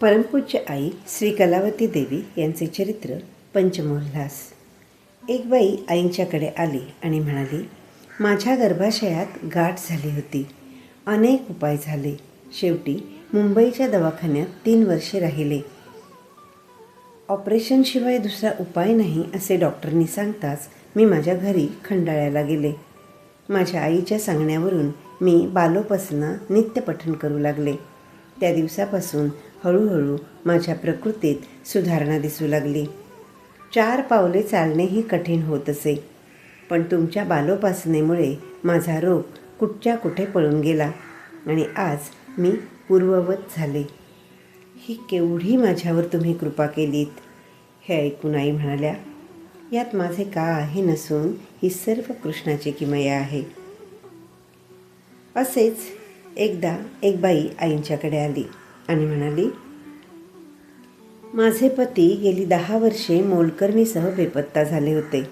परमपूज्य आई श्री कलावती देवी यांचे चरित्र पंचमोल्हास एक बाई आईंच्याकडे आली आणि म्हणाली माझ्या गर्भाशयात गाठ झाली होती. अनेक उपाय झाले. शेवटी मुंबईच्या दवाखान्यात तीन वर्षे राहिले. ऑपरेशनशिवाय दुसरा उपाय नाही असे डॉक्टरनी सांगताच मी माझ्या घरी खंडाळ्याला गेले. माझ्या आईच्या सांगण्यावरून मी बालोपासना नित्यपठण करू लागले. त्या दिवसापासून हळूहळू माझ्या प्रकृतीत सुधारणा दिसू लागली. चार पावले चालणेही कठीण होत असे पण तुमच्या बालोपासनेमुळे माझा रोग कुठच्या कुठे पळून गेला आणि आज मी पूर्ववत झाले. ही केवढी माझ्यावर तुम्ही कृपा केलीत हे ऐकून आई म्हणाल्या यात माझे का आहे नसून ही सर्व कृष्णाची किमया आहे. असेच एकदा एक बाई आईंच्याकडे आली. आणि म्हणाली माझे पती गेली दहा वर्षे मोलकर्मीसह बेपत्ता झाले होते.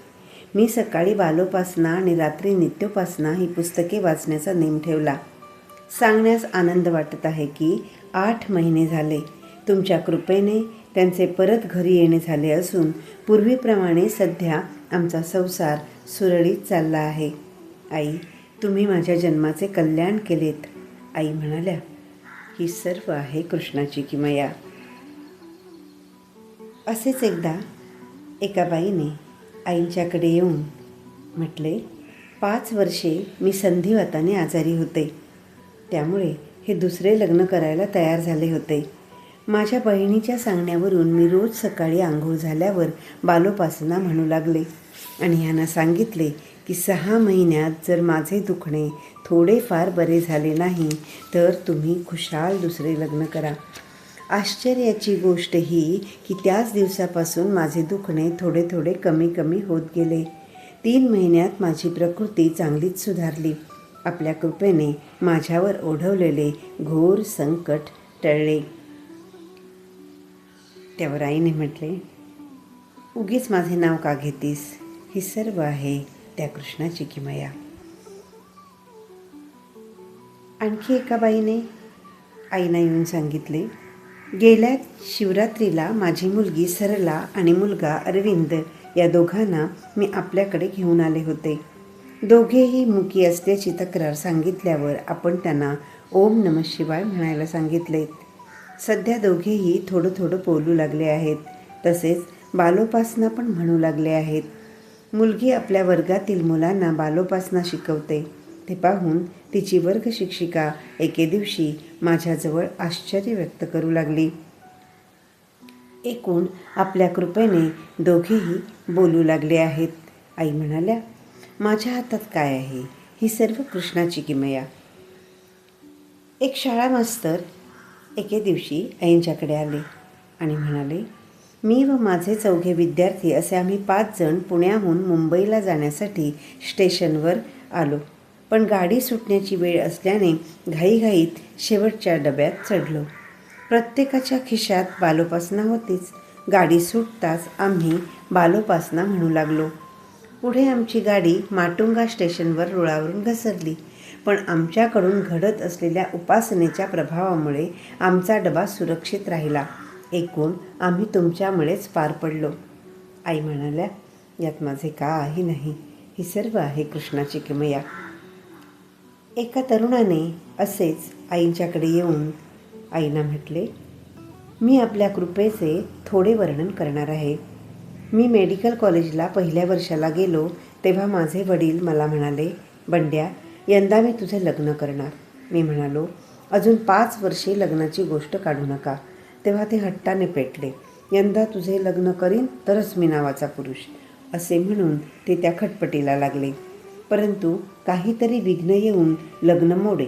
मी सकाळी बालोपासना आणि रात्री नित्योपासना ही पुस्तके वाचण्याचा नेम ठेवला. सांगण्यास आनंद वाटत आहे की आठ महिने झाले. तुमच्या कृपेने त्यांचे परत घरी येणे झाले असून पूर्वीप्रमाणे सध्या आमचा संसार सुरळीत चालला आहे. आई तुम्ही माझ्या जन्माचे कल्याण केलेत. आई म्हणाल्या ही सर्व आहे कृष्णाची किमया असेच एकदा एका बाईने आईंच्याकडे येऊन म्हटले पाच वर्षे मी संधिवाताने आजारी होते. त्यामुळे हे दुसरे लग्न करायला तयार झाले होते. माझ्या बहिणीच्या सांगण्यावरून मी रोज सकाळी आंघोळ झाल्यावर बालोपासना म्हणू लागले आणि यांना सांगितले की सहा महिन्यात जर माझे दुखणे थोडेफार बरे झाले नाही तर तुम्ही खुशाल दुसरे लग्न करा. आश्चर्याची गोष्ट ही की त्याच दिवसापासून माझे दुखणे थोडे थोडे कमी कमी होत गेले. तीन महिन्यात माझी प्रकृती चांगलीच सुधारली. आपल्या कृपेने माझ्यावर ओढवलेले घोर संकट टळले. त्यावर आईने म्हटले उगीच माझे नाव का घेतीस? हे सर्व आहे त्या कृष्णाची किमया. आणखी एका बाईने आईना येऊन सांगितले गेल्या शिवरात्रीला माझी मुलगी सरला आणि मुलगा अरविंद या दोघांना मी आपल्याकडे घेऊन आले होते. दोघेही मुकी असल्याची तक्रार सांगितल्यावर आपण त्यांना ओम नम शिवाय म्हणायला सांगितले. सध्या दोघेही थोडं थोडं बोलू लागले आहेत तसेच बालोपासना पण म्हणू लागले आहेत. मुलगी आपल्या वर्गातील मुलांना बालोपासना शिकवते. ते पाहून तिची वर्ग शिक्षिका एके दिवशी माझ्याजवळ आश्चर्य व्यक्त करू लागली. एकूण आपल्या कृपेने दोघेही बोलू लागले आहेत. आई म्हणाल्या माझ्या हातात काय आहे? ही सर्व कृष्णाची किमया. एक शाळा मास्तर एके दिवशी आईंच्याकडे आले आणि म्हणाले मी व माझे चौघे विद्यार्थी असे आम्ही पाच जण पुण्याहून मुंबईला जाण्यासाठी स्टेशनवर आलो. पण गाडी सुटण्याची वेळ असल्याने घाईघाईत शेवटच्या डब्यात चढलो. प्रत्येकाच्या खिशात बालोपासना होतीच. गाडी सुटताच आम्ही बालोपासना म्हणू लागलो. पुढे आमची गाडी माटुंगा स्टेशनवर रुळावरून घसरली. पण आमच्याकडून घडत असलेल्या उपासनेच्या प्रभावामुळे आमचा डबा सुरक्षित राहिला. एकूण आम्ही तुमच्यामुळेच पार पडलो. आई म्हणाल्या यात माझे काही नाही. ही सर्व आहे कृष्णाची किमया. एका तरुणाने असेच आईंच्याकडे येऊन आईना म्हटले मी आपल्या कृपेचे थोडे वर्णन करणार आहे. मी मेडिकल कॉलेजला पहिल्या वर्षाला गेलो तेव्हा माझे वडील मला म्हणाले बंड्या यंदा मी तुझे लग्न करणार. मी म्हणालो अजून पाच वर्षे लग्नाची गोष्ट काढू नका. तेव्हा ते हट्टाने पेटले. यंदा तुझे लग्न करीन तरच मी नावाचा पुरुष असे म्हणून ते त्या खटपटीला लागले. परंतु काहीतरी विघ्न येऊन लग्न मोडे.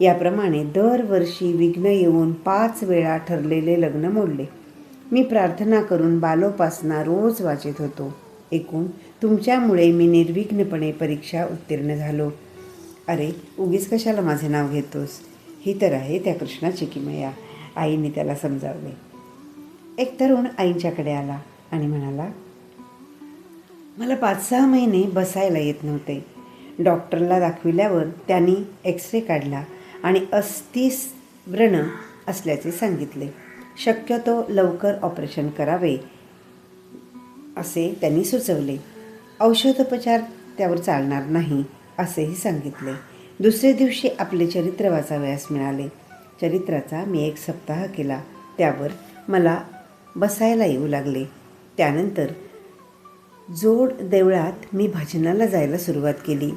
याप्रमाणे दरवर्षी विघ्न येऊन पाच वेळा ठरलेले लग्न मोडले. मी प्रार्थना करून बालोपासना रोज वाचत होतो. एकूण तुमच्यामुळे मी निर्विघ्नपणे परीक्षा उत्तीर्ण झालो. अरे उगीच कशाला माझे नाव घेतोस? ही तर आहे त्या कृष्णाची किमया. आईने त्याला समजावले. एक तरुण आईंच्याकडे आला आणि म्हणाला मला पाच सहा महिने बसायला येत नव्हते. डॉक्टरला दाखविल्यावर त्यांनी एक्स रे काढला आणि अस्थिस व्रण असल्याचे सांगितले. शक्यतो लवकर ऑपरेशन करावे असे त्यांनी सुचवले. औषधोपचार त्यावर चालणार नाही असेही सांगितले. दुसरे दिवशी आपले चरित्र वाचावयास मिळाले. चरित्राचा मी एक सप्ताह केला. त्यावर मला बसायला येऊ लागले. त्यानंतर जोड देवळात मी भजनाला जायला सुरुवात केली.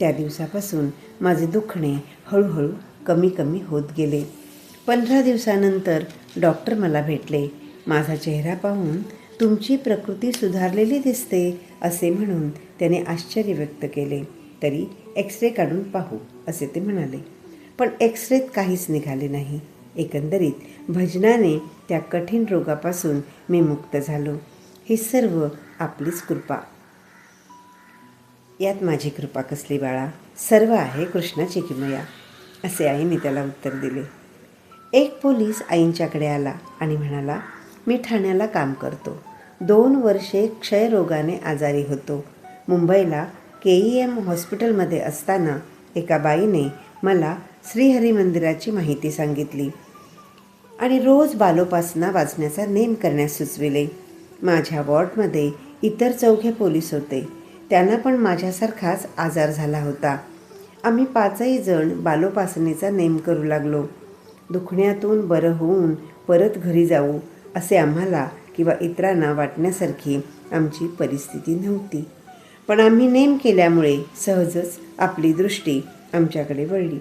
त्या दिवसापासून माझे दुखणे हळूहळू कमी कमी होत गेले. पंधरा दिवसानंतर डॉक्टर मला भेटले. माझा चेहरा पाहून तुमची प्रकृती सुधारलेली दिसते असे म्हणून त्याने आश्चर्य व्यक्त केले. तरी एक्स रे काढून पाहू असे ते म्हणाले. पण एक्सरेत काहीच निघाले नाही. एकंदरीत भजनाने त्या कठीण रोगापासून मी मुक्त झालो. ही सर्व आपलीच कृपा. यात माझी कृपा कसली बाळा? सर्व आहे कृष्णाची किमया. असे आईने त्याला उत्तर दिले. एक पोलीस आईंच्याकडे आला आणि म्हणाला मी ठाण्याला काम करतो. दोन वर्षे क्षयरोगाने आजारी होतो. मुंबईला के ई एम हॉस्पिटलमध्ये असताना एका बाईने मला श्रीहरी मंदिराची माहिती सांगितली. आणि रोज बालोपासना वाचण्याचा नेम करण्यास सुचविले. माझ्या वॉर्डमध्ये इतर चौघे पोलीस होते. त्यांना पण माझ्यासारखाच आजार झाला होता. आम्ही पाचही जण बालोपासनेचा नेम करू लागलो. दुखण्यातून बरं होऊन परत घरी जाऊ असे आम्हाला किंवा इतरांना वाटण्यासारखी आमची परिस्थिती नव्हती. पण आम्ही नेम केल्यामुळे सहजच आपली दृष्टी आमच्याकडे वळली.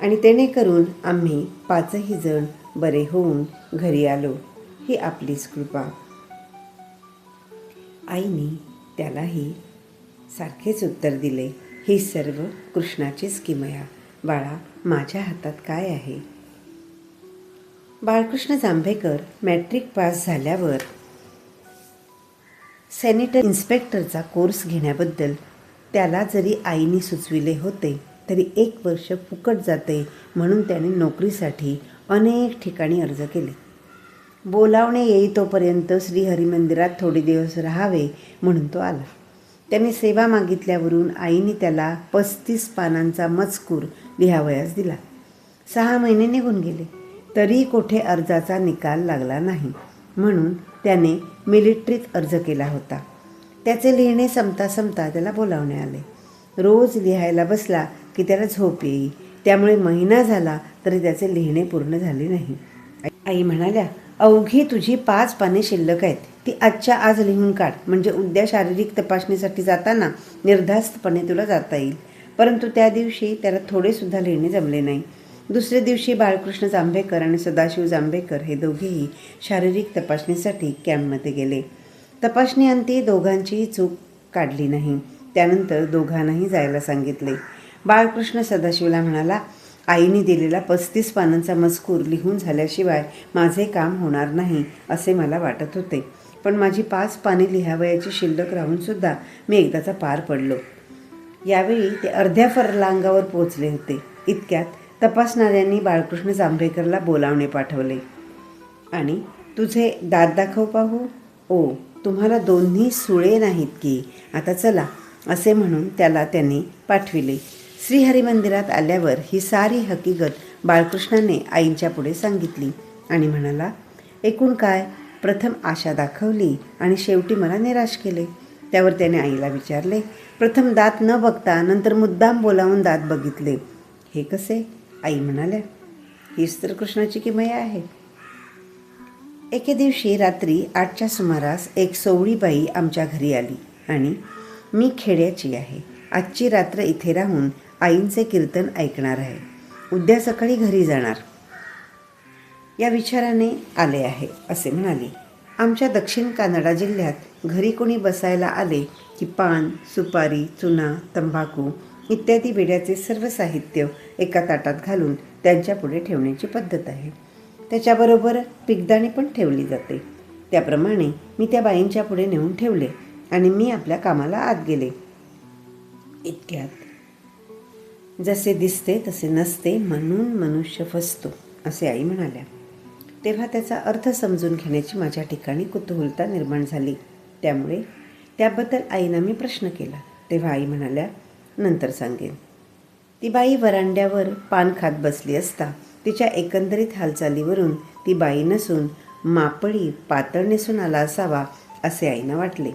आणि तेणे करून आम्ही पाचही जण बरे होऊन घरी आलो. ही आपलीच कृपा. आईने त्यालाही सारखेच उत्तर दिले ही सर्व कृष्णाचीच किमया. बाळा माझ्या हातात काय आहे? बाळकृष्ण जांभेकर मॅट्रिक पास झाल्यावर सॅनिटरी इन्स्पेक्टरचा कोर्स घेण्याबद्दल त्याला जरी आईने सुचविले होते तरी एक वर्ष फुकट जाते म्हणून त्याने नोकरीसाठी अनेक ठिकाणी अर्ज केले. बोलावणे येईतोपर्यंत श्रीहरिमंदिरात थोडे दिवस राहावे म्हणून तो आला. त्याने सेवा मागितल्यावरून आईने त्याला पस्तीस पानांचा मजकूर लिहावयास दिला. सहा महिने निघून गेले. तरी कोठे अर्जाचा निकाल लागला नाही म्हणून त्याने मिलिटरीत अर्ज केला होता. त्याचे लिहिणे संपता संपता त्याला बोलावणे आले. रोज लिहायला बसला की त्याला झोप येई. त्यामुळे महिना झाला तरी त्याचे लिहिणे पूर्ण झाले नाही. आई म्हणाल्या अवघी तुझी पाच पाने शिल्लक आहेत. ती आजच्या आज लिहून काढ. म्हणजे उद्या शारीरिक तपासणीसाठी जाताना निर्धास्तपणे तुला जाता येईल. परंतु त्या दिवशी त्याला थोडेसुद्धा लिहिणे जमले नाही. दुसऱ्या दिवशी बाळकृष्ण जांभेकर आणि सदाशिव जांभेकर हे दोघेही शारीरिक तपासणीसाठी कॅम्पमध्ये गेले. तपासणीअंती दोघांचीही चूक काढली नाही. त्यानंतर दोघांनाही जायला सांगितले. बाळकृष्ण सदाशिवला म्हणाला आईने दिलेला पस्तीस पानांचा मजकूर लिहून झाल्याशिवाय माझे काम होणार नाही असे मला वाटत होते. पण माझी पाच पाने लिहावयाची शिल्लक राहूनसुद्धा मी एकदाचा पार पडलो. यावेळी ते अर्ध्या फरलांगावर पोचले होते. इतक्यात तपासणाऱ्यांनी बाळकृष्ण जांभेकरला बोलावणे पाठवले. आणि तुझे दात दाखव पाहू. ओ तुम्हाला दोन्ही सुळे नाहीत की. आता चला असे म्हणून त्याला त्यांनी पाठविले. श्रीहरिमंदिरात आल्यावर ही सारी हकीकत बाळकृष्णाने आईंच्या पुढे सांगितली आणि म्हणाला एकूण काय? प्रथम आशा दाखवली आणि शेवटी मला निराश केले. त्यावर त्याने आईला विचारले प्रथम दात न बघता नंतर मुद्दाम बोलावून दात बघितले. हे कसे? आई म्हणाल्या हीच तर कृष्णाची किमया आहे. एके दिवशी रात्री आठच्या सुमारास एक सोवळी बाई आमच्या घरी आली आणि मी खेड्याची आहे. आजची रात्र इथे राहून आईंचे कीर्तन ऐकणार आहे. उद्या सकाळी घरी जाणार. या विचाराने आले आहे असे म्हणाले. आमच्या दक्षिण कानडा जिल्ह्यात घरी कोणी बसायला आले की पान सुपारी चुना तंबाखू इत्यादी वेड्याचे सर्व साहित्य एका ताटात घालून त्यांच्यापुढे ठेवण्याची पद्धत आहे. त्याच्याबरोबर पिकदाणी पण ठेवली जाते. त्याप्रमाणे मी त्या बाईंच्या पुढे नेऊन ठेवले आणि मी आपल्या कामाला आत गेले. इतक्यात जसे दिसते तसे नसते म्हणून मनुष्य फसतो असे आई म्हणाल्या. तेव्हा त्याचा अर्थ समजून घेण्याची माझ्या ठिकाणी कुतूहलता निर्माण झाली. त्यामुळे त्याबद्दल आईनं मी प्रश्न केला. तेव्हा आई म्हणाल्या नंतर सांगेन. ती बाई वरांड्यावर पान खात बसली असता तिच्या एकंदरीत हालचालीवरून ती बाई नसून मापळी पातळ नेसून आला असावा असे आईनं वाटले.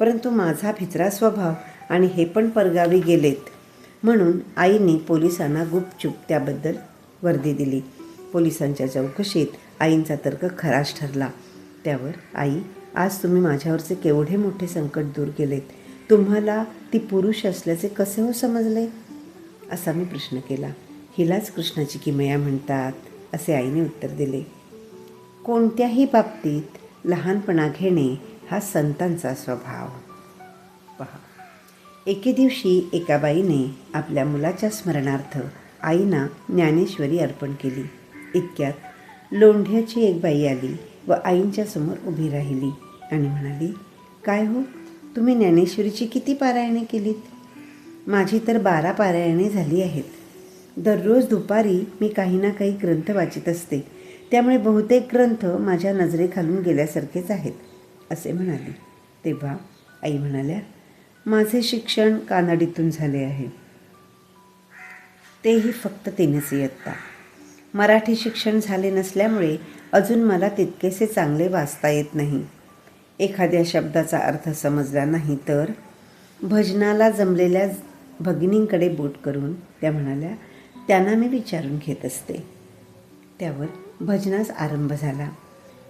परंतु माझा भित्रा स्वभाव आणि हे पण परगावी गेलेत म्हणून आईने पोलिसांना गुपचूप त्याबद्दल वर्दी दिली. पोलिसांच्या चौकशीत आईंचा तर्क खराच ठरला. त्यावर आई आज तुम्ही माझ्यावरचे केवढे मोठे संकट दूर केलेत. तुम्हाला ती पुरुष असल्याचे कसे हो समजले? असा मी प्रश्न केला. हिलाच कृष्णाची किमया म्हणतात असे आईने उत्तर दिले. कोणत्याही बाबतीत लहानपणा घेणे हा संतांचा स्वभाव. एके दिवशी एका बाईने आपल्या मुलाच्या स्मरणार्थ आईना ज्ञानेश्वरी अर्पण केली. इतक्यात लोंढ्याची एक बाई आली व आईंच्या समोर उभी राहिली आणि म्हणाली काय हो? तुम्ही ज्ञानेश्वरीची किती पारायणे केलीत? माझी तर बारा पारायणे झाली आहेत. दररोज दुपारी मी काही ना काही ग्रंथ वाचित असते. त्यामुळे बहुतेक ग्रंथ माझ्या नजरेखालून गेल्यासारखेच आहेत असे म्हणाले. तेव्हा आई म्हणाल्या माझे शिक्षण कानडीतून झाले आहे. तेही फक्त तीनच इयत्ता. मराठी शिक्षण झाले नसल्यामुळे अजून मला तितकेसे चांगले वाचता येत नाही. एखाद्या शब्दाचा अर्थ समजला नाही तर भजनाला जमलेल्या भगिनींकडे बोट करून त्या म्हणाल्या त्यांना मी विचारून घेत असते. त्यावर भजनास आरंभ झाला.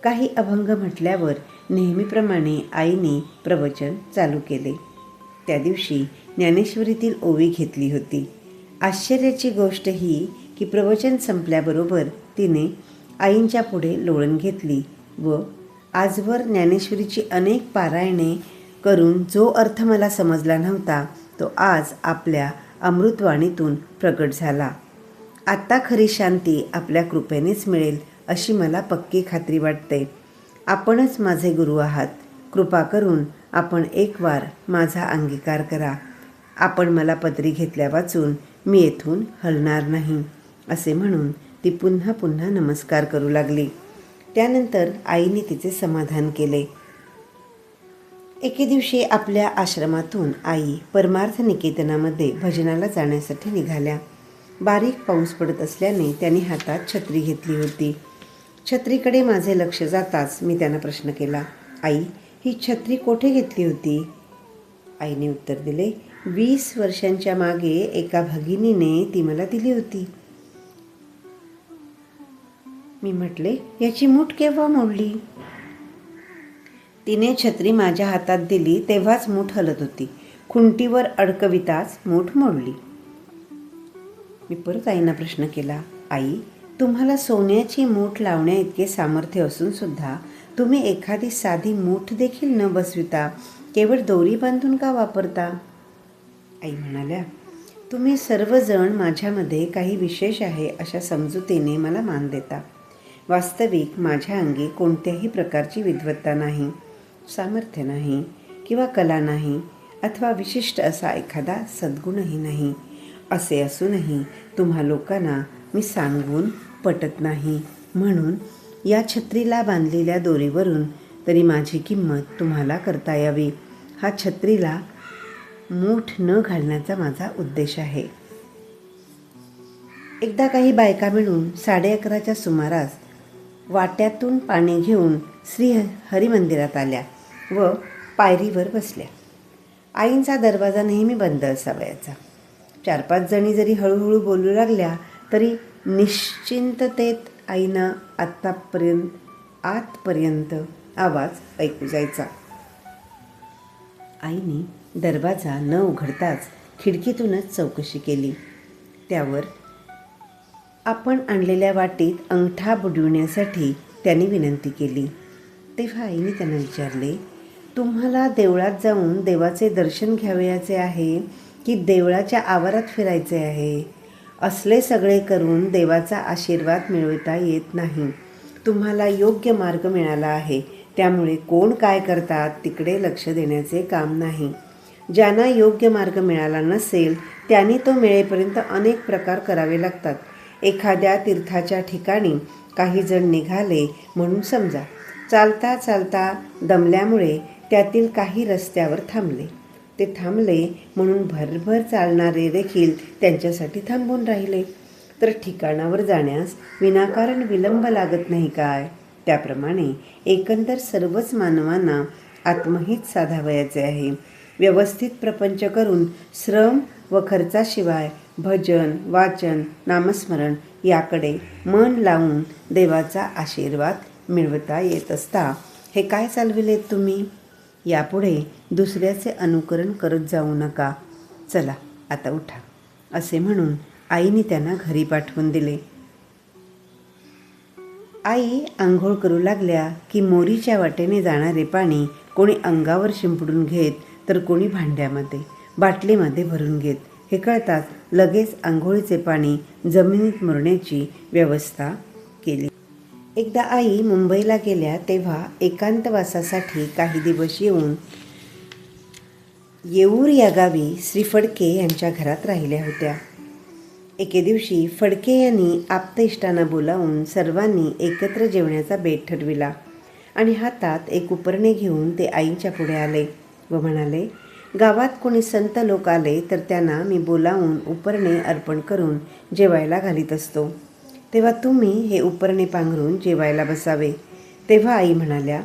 काही अभंग म्हटल्यावर नेहमीप्रमाणे आईने प्रवचन चालू केले. त्या दिवशी ज्ञानेश्वरीतील ओवी घेतली होती. आश्चर्याची गोष्ट ही की प्रवचन संपल्याबरोबर तिने आईंच्या पुढे लोळण घेतली व आजवर ज्ञानेश्वरीची अनेक पारायणे करून जो अर्थ मला समजला नव्हता तो आज आपल्या अमृतवाणीतून प्रकट झाला. आत्ता खरी शांती आपल्या कृपेनेच मिळेल अशी मला पक्की खात्री वाटते. आपणच माझे गुरु आहात. कृपा करून आपण एक वार माझा अंगीकार करा. आपण मला पदरी घेतल्या वाचून मी येथून हलणार नाही असे म्हणून ती पुन्हा पुन्हा नमस्कार करू लागली. त्यानंतर आईने तिचे समाधान केले. एके दिवशी आपल्या आश्रमातून आई परमार्थ निकेतनामध्ये भजनाला जाण्यासाठी निघाल्या. बारीक पाऊस पडत असल्याने त्यांनी हातात छत्री घेतली होती. छत्रीकडे माझे लक्ष जाताच मी त्यांना प्रश्न केला आई ही छत्री कोठे घेतली होती? आईने उत्तर दिले वीस वर्षांच्या मागे एका भगिनीने ती मला दिली होती. मी म्हटले याची मूठ केव्हा मोडली? तिने छत्री माझ्या हातात दिली तेव्हाच मूठ हलत होती. खुंटीवर अडकविताच मूठ मोडली. मी परत आईना प्रश्न केला आई तुम्हाला सोन्याची मूठ लावण्या इतके सामर्थ्य असून सुद्धा तुम्ही एखादी साधी मूठ देखील न बसविता केवळ दोरी बांधून का वापरता? आई म्हणाल्या तुम्ही सर्वजण माझ्यामध्ये काही विशेष आहे अशा समजुतीने मला मान देता. वास्तविक माझ्या अंगी कोणत्याही प्रकारची विद्वत्ता नाही सामर्थ्य नाही किंवा कला नाही अथवा विशिष्ट असा एखादा सद्गुणही नाही. असे असूनही तुम्हा लोकांना मी सांगून पटत नाही म्हणून या छत्रीला बांधलेल्या दोरीवरून तरी माझी किंमत तुम्हाला करता यावी. हा छत्रीला मूठ न घालण्याचा माझा उद्देश आहे. एकदा काही बायका मिळून साडे अकराच्या सुमारास वाट्यातून पाणी घेऊन श्री हरिमंदिरात आल्या व पायरीवर बसल्या. आईंचा दरवाजा नेहमी बंद असावयाचा चार पाच जणी जरी हळूहळू बोलू लागल्या तरी निश्चिंततेत आईनं आत्तापर्यंत आतपर्यंत आवाज ऐकू जायचा. आईने दरवाजा न उघडताच खिडकीतूनच चौकशी केली. त्यावर आपण आणलेल्या वाटीत अंगठा बुडविण्यासाठी त्यांनी विनंती केली तेव्हा आईने त्यांना विचारले तुम्हाला देवळात जाऊन देवाचे दर्शन घ्यावयाचे आहे की देवळाच्या आवारात फिरायचे आहे? असले सगळे करून देवाचा आशीर्वाद मिळवता येत नाही. तुम्हाला योग्य मार्ग मिळाला आहे. त्यामुळे कोण काय करतात तिकडे लक्ष देण्याचे काम नाही. ज्यांना योग्य मार्ग मिळाला नसेल त्यांनी तो मिळेपर्यंत अनेक प्रकार करावे लागतात. एखाद्या तीर्थाच्या ठिकाणी काही जण निघाले म्हणून समजा. चालता चालता दमल्यामुळे त्यातील काही रस्त्यावर थांबले. ते थांबले म्हणून भरभर चालणारे देखील त्यांच्यासाठी थांबून राहिले. तर ठिकाणावर जाण्यास विनाकारण विलंब लागत नाही काय? त्याप्रमाणे एकंदर सर्वच मानवांना आत्महित साधावयाचे आहे. व्यवस्थित प्रपंच करून श्रम व खर्चाशिवाय भजन वाचन नामस्मरण याकडे मन लावून देवाचा आशीर्वाद मिळवता येत असता. हे काय चालविलेत तुम्ही? यापुढे दुसऱ्याचे अनुकरण करत जाऊ नका. चला आता उठा. असे म्हणून आईने त्यांना घरी पाठवून दिले. आई आंघोळ करू लागल्या की मोरीच्या वाटेने जाणारे पाणी कोणी अंगावर शिंपडून घेत तर कोणी भांड्यामध्ये बाटलीमध्ये भरून घेत. हे कळताच लगेच आंघोळीचे पाणी जमिनीत मुरण्याची व्यवस्था केली. एकदा आई मुंबईला गेल्या तेव्हा एकांतवासासाठी काही दिवस येऊन येऊर या गावी श्री फडके यांच्या घरात राहिल्या होत्या. एके दिवशी फडके यांनी आप्तेष्टांना बोलावून सर्वांनी एकत्र जेवण्याचा बेत ठरविला आणि हातात एक उपरणे घेऊन ते आईच्या पुढे आले व म्हणाले गावात कोणी संत लोक आले तर त्यांना मी बोलावून उपरणे अर्पण करून जेवायला घालीत असतो. तेव्हा तुम्ही हे उपरणे पांघरून जेवायला बसावे. तेव्हा आई म्हणाल्या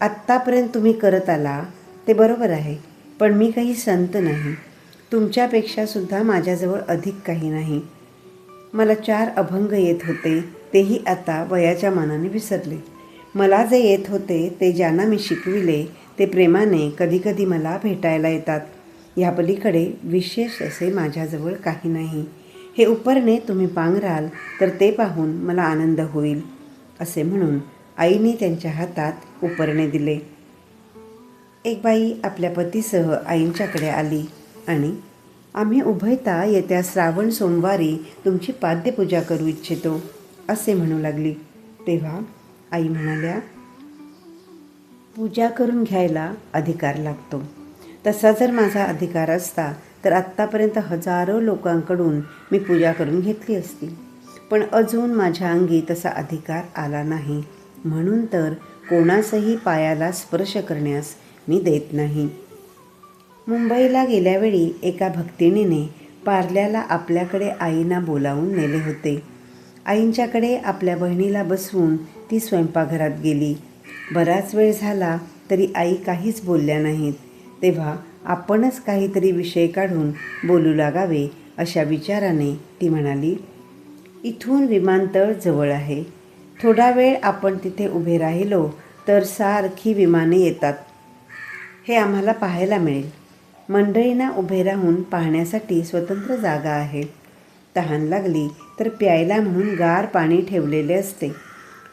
आत्तापर्यंत तुम्ही करत आला ते बरोबर आहे पण मी काही संत नाही. तुमच्यापेक्षासुद्धा माझ्याजवळ अधिक काही नाही. मला चार अभंग येत होते तेही आता वयाच्या मानाने विसरले. मला जे येत होते ते ज्यांना मी शिकविले ते प्रेमाने कधीकधी मला भेटायला येतात. ह्या पलीकडे विशेष असे माझ्याजवळ काही नाही. हे उपरणे तुम्ही पांघराल तर ते पाहून मला आनंद होईल असे म्हणून आईने त्यांच्या हातात उपरणे दिले. एक बाई आपल्या पतीसह आईंच्याकडे आली आणि आम्ही उभयता येत्या श्रावण सोमवारी तुमची पाद्यपूजा करू इच्छितो असे म्हणू लागली. तेव्हा आई म्हणाल्या पूजा करून घ्यायला अधिकार लागतो. तसा जर माझा अधिकार असता तर आत्तापर्यंत हजारो लोकांकडून मी पूजा करून घेतली असती. पण अजून माझ्या अंगी तसा अधिकार आला नाही. म्हणून तर कोणासही पायाला स्पर्श करण्यास मी देत नाही. मुंबईला गेल्यावेळी एका भक्तिणीने पार्ल्याला आपल्याकडे आईना बोलावून नेले होते. आईंच्याकडे आपल्या बहिणीला बसवून ती स्वयंपाकघरात गेली. बराच वेळ झाला तरी आई काहीच बोलल्या नाहीत. तेव्हा आपणच काहीतरी विषय काढून बोलू लागावे अशा विचाराने ती म्हणाली इथून विमानतळ जवळ आहे. थोडा वेळ आपण तिथे उभे राहिलो तर सारखी विमाने येतात. हे आम्हाला पाहायला मिळेल. मंडळींना उभे राहून पाहण्यासाठी स्वतंत्र जागा आहे. तहान लागली तर प्यायला म्हणून गार पाणी ठेवलेले असते.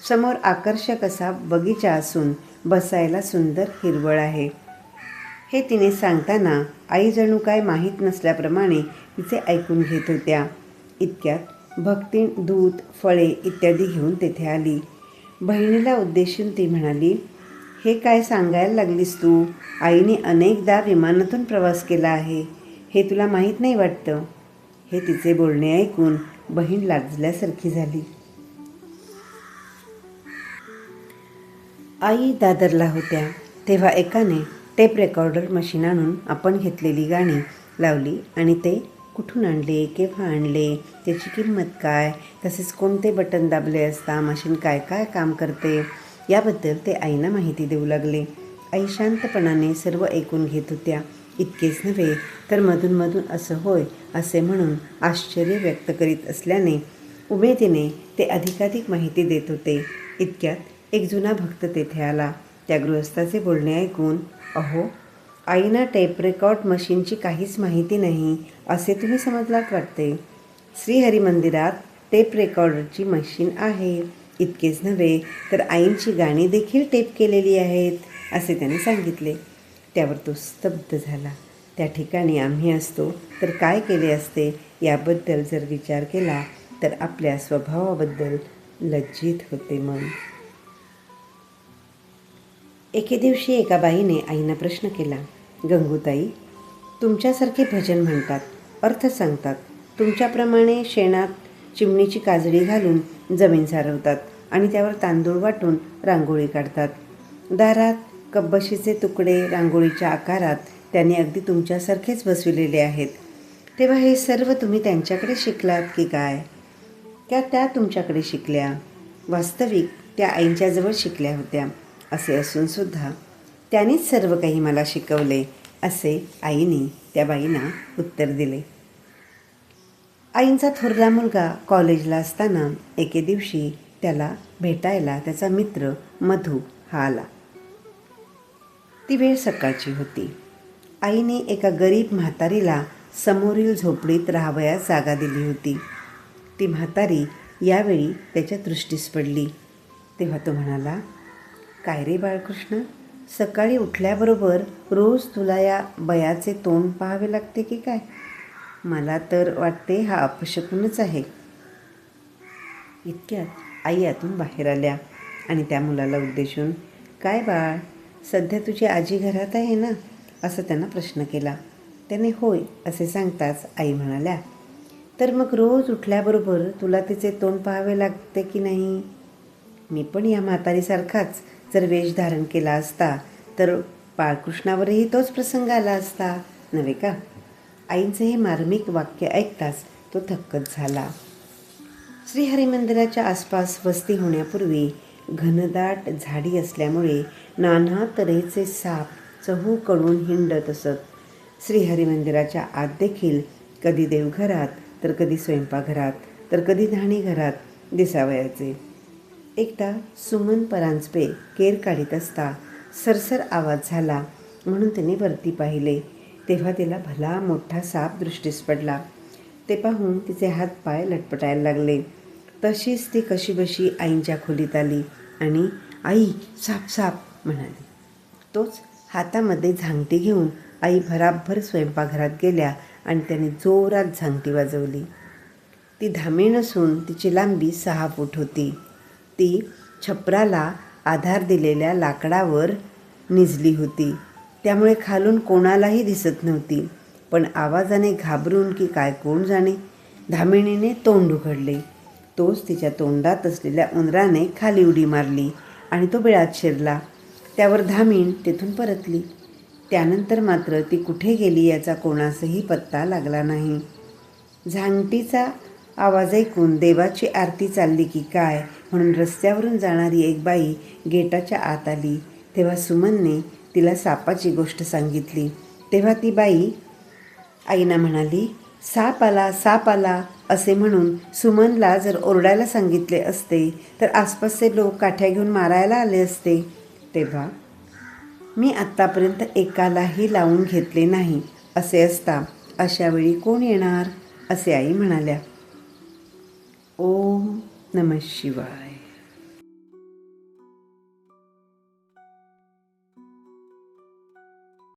समोर आकर्षक असा बगीचा असून बसायला सुंदर हिरवळ आहे. हे तिने सांगताना आई जणू काय माहीत नसल्याप्रमाणे तिचे ऐकून घेत होत्या. इतक्यात भक्ती दूध फळे इत्यादी घेऊन तेथे आली. बहिणीला उद्देशून ती म्हणाली हे काय सांगायला लागलीस तू? आईने अनेकदा विमानातून प्रवास केला आहे. हे तुला माहीत नाही वाटतं? हे तिचे बोलणे ऐकून बहीण लाजल्यासारखी झाली. आई दादरला होत्या. तेव्हा एकाने टेप रेकॉर्डर मशीन आणून आपण घेतलेली गाणी लावली आणि ते कुठून आणले केव्हा आणले त्याची किंमत काय तसेच कोणते बटन दाबले असता मशीन काय काय काम करते याबद्दल ते आईना माहिती देऊ लागले. आई शांतपणाने सर्व ऐकून घेत होत्या. इतकेच नव्हे तर मधूनमधून असं होय असे म्हणून आश्चर्य व्यक्त करीत असल्याने उमेदीने ते अधिकाधिक माहिती देत होते. इतक्यात एक जुना भक्त तेथे आला. त्या गृहस्थाचे बोलणे ऐकून अहो आईना टेप रेकॉर्ड मशीनची काहीच माहिती नाही असे तुम्ही समजलात वाटते? श्रीहरी मंदिरात टेप रेकॉर्डरची मशीन आहे. इतकेच नव्हे तर आईंची गाणी देखील टेप केलेली आहेत असे त्याने सांगितले. त्यावर तो स्तब्ध झाला. त्या ठिकाणी आम्ही असतो तर काय केले असते? याबद्दल जर विचार केला तर आपल्या स्वभावाबद्दल लज्जित होते मन. एके दिवशी एका बाईने आईना प्रश्न केला गंगूताई तुमच्यासारखे भजन म्हणतात अर्थ सांगतात. तुमच्याप्रमाणे शेणात चिमणीची काजळी घालून जमीन सारवतात आणि त्यावर तांदूळ वाटून रांगोळी काढतात. दारात कब्बशीचे तुकडे रांगोळीच्या आकारात त्यांनी अगदी तुमच्यासारखेच बसविलेले आहेत. तेव्हा हे सर्व तुम्ही त्यांच्याकडे शिकलात की काय? त्या त्या तुमच्याकडे शिकल्या. वास्तविक त्या आईंच्याजवळ शिकल्या होत्या. असे असूनसुद्धा त्यानेच सर्व काही मला शिकवले असे आईने त्या बाईंना उत्तर दिले. आईंचा थोरला मुलगा कॉलेजला असताना एके दिवशी त्याला भेटायला त्याचा मित्र मधू हा आला. ती वेळ सकाळची होती. आईने एका गरीब म्हातारीला समोरील झोपडीत राहावयास जागा दिली होती. ती म्हातारी यावेळी त्याच्या दृष्टीस पडली. तेव्हा तो म्हणाला काय रे बाळकृष्ण? सकाळी उठल्याबरोबर रोज तुला या बयाचे तोंड पाहावे लागते की काय? मला तर वाटते हा अपशकुनच आहे. इतक्यात आई यातून बाहेर आल्या आणि त्या मुलाला उद्देशून काय बाळ? सध्या तुझी आजी घरात आहे ना? असं त्यांना प्रश्न केला. त्याने होय असे सांगताच आई म्हणाल्या तर मग रोज उठल्याबरोबर तुला तिचे तोंड पाहावे लागते की नाही? मी पण या म्हातारीसारखाच जर वेश धारण केला असता तर बाळकृष्णावरही तोच प्रसंग आला असता नव्हे का? आईंचं हे मार्मिक वाक्य ऐकताच तो थक्कच झाला. श्रीहरिमंदिराच्या आसपास वस्ती होण्यापूर्वी घनदाट झाडी असल्यामुळे नाना तऱ्हेचे साप चहूकडून हिंडत असत. श्रीहरिमंदिराच्या आत देखील कधी देवघरात तर कधी स्वयंपाकघरात तर कधी न्हाणीघरात दिसावयाचे. एकदा सुमन परांजपे केर काढीत असता सरसर आवाज झाला म्हणून त्याने वरती पाहिले. तेव्हा तिला भला मोठा साप दृष्टीस पडला. ते पाहून तिचे हात पाय लटपटायला लागले. तशीच ती कशीबशी आईंच्या खोलीत आली आणि आई साप साप म्हणाली. तोच हातामध्ये झांगटी घेऊन आई भराभर स्वयंपाकघरात गेल्या आणि त्याने जोरात झांगटी वाजवली. ती धामी नसून तिची लांबी सहा फूट होती. ती छपराला आधार दिलेल्या लाकडावर निजली होती. त्यामुळे खालून कोणालाही दिसत नव्हती पण आवाजाने घाबरून की काय कोण जाणे धामिणीने तोंड उघडले. तोच तिच्या तोंडात असलेल्या उंदराने खाली उडी मारली आणि तो बिळात शिरला. त्यावर धामीण तेथून परतली. त्यानंतर मात्र ती कुठे गेली याचा कोणासही पत्ता लागला नाही. झांगटीचा आवाज ऐकून देवाची आरती चालली की काय म्हणून रस्त्यावरून जाणारी एक बाई गेटाच्या आत आली. तेव्हा सुमनने तिला सापाची गोष्ट सांगितली. तेव्हा ती बाई आईना म्हणाली साप आला साप आला असे म्हणून सुमनला जर ओरडायला सांगितले असते तर आसपासचे लोक काठ्या घेऊन मारायला आले असते. तेव्हा मी आत्तापर्यंत एकालाही लावून घेतले नाही असे असता अशावेळी कोण येणार? असे आई म्हणाल्या. ओम नम शिवाय